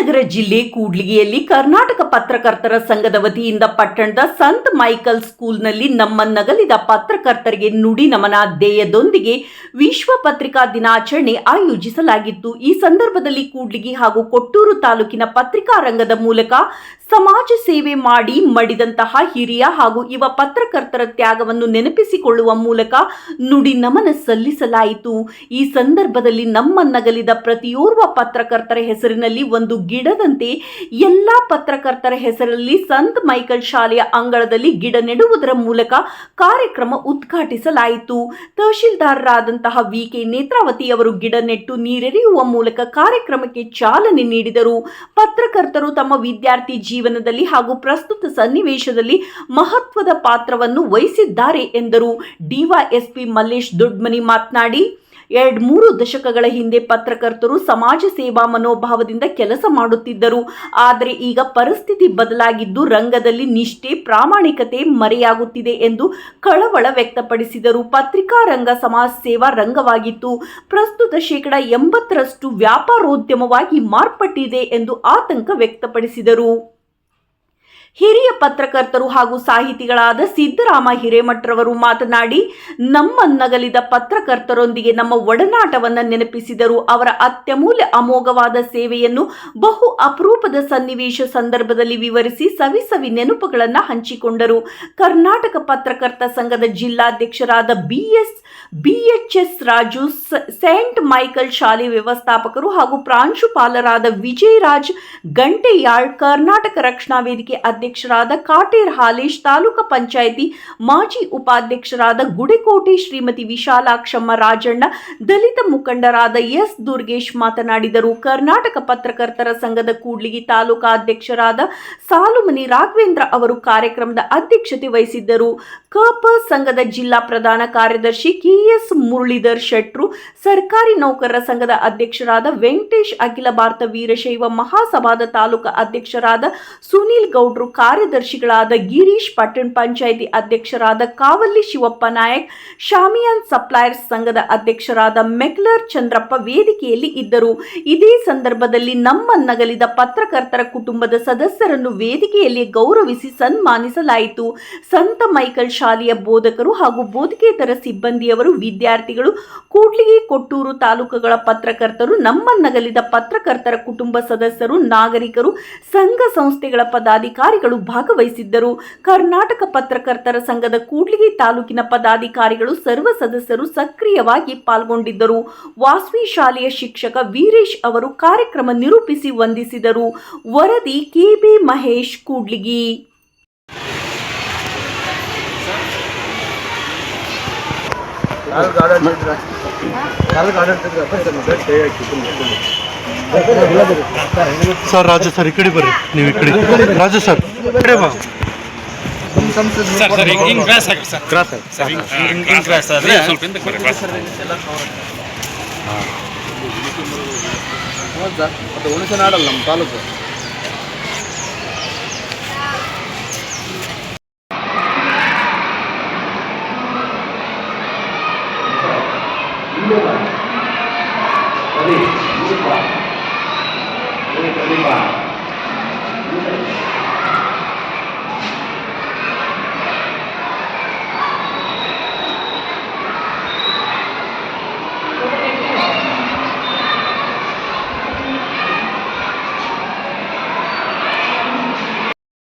ವಿಜಯನಗರ ಜಿಲ್ಲೆ ಕೂಡ್ಲಿಗಿಯಲ್ಲಿ ಕರ್ನಾಟಕ ಪತ್ರಕರ್ತರ ಸಂಘದ ವತಿಯಿಂದ ಪಟ್ಟಣದ ಸಂತ್ ಮೈಕಲ್ ಸ್ಕೂಲ್ನಲ್ಲಿ ನಮ್ಮ ನಗಲಿದ ಪತ್ರಕರ್ತರಿಗೆ ನುಡಿ ನಮನ ಧ್ಯೇಯದೊಂದಿಗೆ ವಿಶ್ವ ಪತ್ರಿಕಾ ದಿನಾಚರಣೆ ಆಯೋಜಿಸಲಾಗಿತ್ತು. ಈ ಸಂದರ್ಭದಲ್ಲಿ ಕೂಡ್ಲಿಗಿ ಹಾಗೂ ಕೊಟ್ಟೂರು ತಾಲೂಕಿನ ಪತ್ರಿಕಾ ರಂಗದ ಮೂಲಕ ಸಮಾಜ ಸೇವೆ ಮಾಡಿ ಮಡಿದಂತಹ ಹಿರಿಯ ಹಾಗೂ ಯುವ ಪತ್ರಕರ್ತರ ತ್ಯಾಗವನ್ನು ನೆನಪಿಸಿಕೊಳ್ಳುವ ಮೂಲಕ ನುಡಿ ನಮನ ಸಲ್ಲಿಸಲಾಯಿತು. ಈ ಸಂದರ್ಭದಲ್ಲಿ ನಮ್ಮ ನಗಲಿದ ಪ್ರತಿಯೋರ್ವ ಪತ್ರಕರ್ತರ ಹೆಸರಿನಲ್ಲಿ ಒಂದು ಗಿಡದಂತೆ ಎಲ್ಲ ಪತ್ರಕರ್ತರ ಹೆಸರಲ್ಲಿ ಸಂತ್ ಮೈಕಲ್ ಶಾಲೆಯ ಅಂಗಳದಲ್ಲಿ ಗಿಡ ನೆಡುವುದರ ಮೂಲಕ ಕಾರ್ಯಕ್ರಮ ಉದ್ಘಾಟಿಸಲಾಯಿತು. ತಹಶೀಲ್ದಾರರಾದಂತಹ ವಿ ಕೆ ನೇತ್ರಾವತಿ ಅವರು ಗಿಡ ನೆಟ್ಟು ನೀರೆರೆಯುವ ಮೂಲಕ ಕಾರ್ಯಕ್ರಮಕ್ಕೆ ಚಾಲನೆ ನೀಡಿದರು. ಪತ್ರಕರ್ತರು ತಮ್ಮ ವಿದ್ಯಾರ್ಥಿ ಜೀವನದಲ್ಲಿ ಹಾಗೂ ಪ್ರಸ್ತುತ ಸನ್ನಿವೇಶದಲ್ಲಿ ಮಹತ್ವದ ಪಾತ್ರವನ್ನು ವಹಿಸಿದ್ದಾರೆ ಎಂದರು. ಡಿವೈಎಸ್ಪಿ ಮಲ್ಲೇಶ್ ದೊಡ್ಮನಿ ಮಾತನಾಡಿ, ಎರಡ್ ಮೂರು ದಶಕಗಳ ಹಿಂದೆ ಪತ್ರಕರ್ತರು ಸಮಾಜ ಸೇವಾ ಮನೋಭಾವದಿಂದ ಕೆಲಸ ಮಾಡುತ್ತಿದ್ದರು. ಆದರೆ ಈಗ ಪರಿಸ್ಥಿತಿ ಬದಲಾಗಿದ್ದು ರಂಗದಲ್ಲಿ ನಿಷ್ಠೆ, ಪ್ರಾಮಾಣಿಕತೆ ಮರೆಯಾಗುತ್ತಿದೆ ಎಂದು ಕಳವಳ ವ್ಯಕ್ತಪಡಿಸಿದರು. ಪತ್ರಿಕಾ ರಂಗ ಸಮಾಜ ಸೇವಾ ರಂಗವಾಗಿತ್ತು. ಪ್ರಸ್ತುತ ಶೇಕಡ ಎಂಬತ್ತರಷ್ಟು ವ್ಯಾಪಾರೋದ್ಯಮವಾಗಿ ಮಾರ್ಪಟ್ಟಿದೆ ಎಂದು ಆತಂಕ ವ್ಯಕ್ತಪಡಿಸಿದರು. ಹಿರಿಯ ಪತ್ರಕರ್ತರು ಹಾಗೂ ಸಾಹಿತಿಗಳಾದ ಸಿದ್ದರಾಮ ಹಿರೇಮಠರವರು ಮಾತನಾಡಿ, ನಮ್ಮ ನಗಲಿದ ಪತ್ರಕರ್ತರೊಂದಿಗೆ ನಮ್ಮ ಒಡನಾಟವನ್ನು ನೆನಪಿಸಿದರು ಅವರ ಅತ್ಯಮೂಲ್ಯ ಅಮೋಘವಾದ ಸೇವೆಯನ್ನು ಬಹು ಅಪರೂಪದ ಸನ್ನಿವೇಶ ಸಂದರ್ಭದಲ್ಲಿ ವಿವರಿಸಿ ಸವಿ ಸವಿ ನೆನಪುಗಳನ್ನು ಹಂಚಿಕೊಂಡರು. ಕರ್ನಾಟಕ ಪತ್ರಕರ್ತ ಸಂಘದ ಜಿಲ್ಲಾಧ್ಯಕ್ಷರಾದ BS, BHS Raju saint Michael ಶಾಲೆ ವ್ಯವಸ್ಥಾಪಕರು ಹಾಗೂ ಪ್ರಾಂಶುಪಾಲರಾದ ವಿಜಯರಾಜ್ ಗಂಟೆಯಾಳ್ ಕರ್ನಾಟಕ ರಕ್ಷಣಾ ವೇದಿಕೆ ಅಧ್ಯಕ್ಷರಾದ ಕಾಟೇರ್ ಹಾಲೇಶ್, ತಾಲೂಕು ಪಂಚಾಯಿತಿ ಮಾಜಿ ಉಪಾಧ್ಯಕ್ಷರಾದ ಗುಡಿಕೋಟೆ ಶ್ರೀಮತಿ ವಿಶಾಲಾಕ್ಷಮ್ಮ ರಾಜಣ್ಣ, ದಲಿತ ಮುಖಂಡರಾದ ಎಸ್ ದುರ್ಗೇಶ್ ಮಾತನಾಡಿದರು. ಕರ್ನಾಟಕ ಪತ್ರಕರ್ತರ ಸಂಘದ ಕೂಡ್ಲಿಗಿ ತಾಲೂಕಾ ಅಧ್ಯಕ್ಷರಾದ ಸಾಲುಮನಿ ರಾಘವೇಂದ್ರ ಅವರು ಕಾರ್ಯಕ್ರಮದ ಅಧ್ಯಕ್ಷತೆ ವಹಿಸಿದ್ದರು. ಕಪ ಸಂಘದ ಜಿಲ್ಲಾ ಪ್ರಧಾನ ಕಾರ್ಯದರ್ಶಿ ಕೆಎಸ್ ಮುರಳೀಧರ್ ಶೆಟ್ರು, ಸರ್ಕಾರಿ ನೌಕರರ ಸಂಘದ ಅಧ್ಯಕ್ಷರಾದ ವೆಂಕಟೇಶ್ ಅಖಿಲ ಭಾರತ ವೀರಶೈವ ಮಹಾಸಭಾದ ತಾಲೂಕಾ ಅಧ್ಯಕ್ಷರಾದ ಸುನೀಲ್ ಗೌಡ್ರು ಕಾರ್ಯದರ್ಶಿಗಳಾದ ಗಿರೀಶ್ ಪಟ್ಟಣ ಪಂಚಾಯಿತಿ ಅಧ್ಯಕ್ಷರಾದ ಕಾವಲ್ಲಿ ಶಿವಪ್ಪ ನಾಯಕ್, ಶಾಮಿಯಾನ್ ಸಪ್ಲೈಯರ್ಸ್ ಸಂಘದ ಅಧ್ಯಕ್ಷರಾದ ಮೆಕ್ಲರ್ ಚಂದ್ರಪ್ಪ ವೇದಿಕೆಯಲ್ಲಿ ಇದ್ದರು. ಇದೇ ಸಂದರ್ಭದಲ್ಲಿ ನಮ್ಮ ನಗಲಿದ ಪತ್ರಕರ್ತರ ಕುಟುಂಬದ ಸದಸ್ಯರನ್ನು ವೇದಿಕೆಯಲ್ಲಿ ಗೌರವಿಸಿ ಸನ್ಮಾನಿಸಲಾಯಿತು. ಸಂತ ಮೈಕಲ್ ಶಾಲೆಯ ಬೋಧಕರು ಹಾಗೂ ಬೋಧಕೇತರ ಸಿಬ್ಬಂದಿಯವರು, ವಿದ್ಯಾರ್ಥಿಗಳು, ಕೂಡ್ಲಿಗಿ ಕೊಟ್ಟೂರು ತಾಲೂಕುಗಳ ಪತ್ರಕರ್ತರು, ನಮ್ಮ ನಗಲಿದ ಪತ್ರಕರ್ತರ ಕುಟುಂಬ ಸದಸ್ಯರು, ನಾಗರಿಕರು, ಸಂಘ ಸಂಸ್ಥೆಗಳ ಪದಾಧಿಕಾರಿಗಳು ಭಾಗವಹಿಸಿದ್ದರು. ಕರ್ನಾಟಕ ಪತ್ರಕರ್ತರ ಸಂಘದ ಕೂಡ್ಲಿಗಿ ತಾಲೂಕಿನ ಪದಾಧಿಕಾರಿಗಳು ಸರ್ವ ಸದಸ್ಯರು ಸಕ್ರಿಯವಾಗಿ ಪಾಲ್ಗೊಂಡಿದ್ದರು. ವಾಸ್ವಿ ಶಾಲೆಯ ಶಿಕ್ಷಕ ವೀರೇಶ್ ಅವರು ಕಾರ್ಯಕ್ರಮ ನಿರೂಪಿಸಿ ವಂದಿಸಿದರು. ವರದಿ KB Mahesh Kudligi. Sir Raja sir ಈ ಕಡೆ ಬರ್ರಿ. ನೀವು ಈ ಕಡೆ. ರಾಜ ಸರ್ ಕಡೆ ಬಾ. Sir sir sir. Cross sir sir ನಮ್ಮ ತಾಲೂಕು. Thank you. 所以可以吧？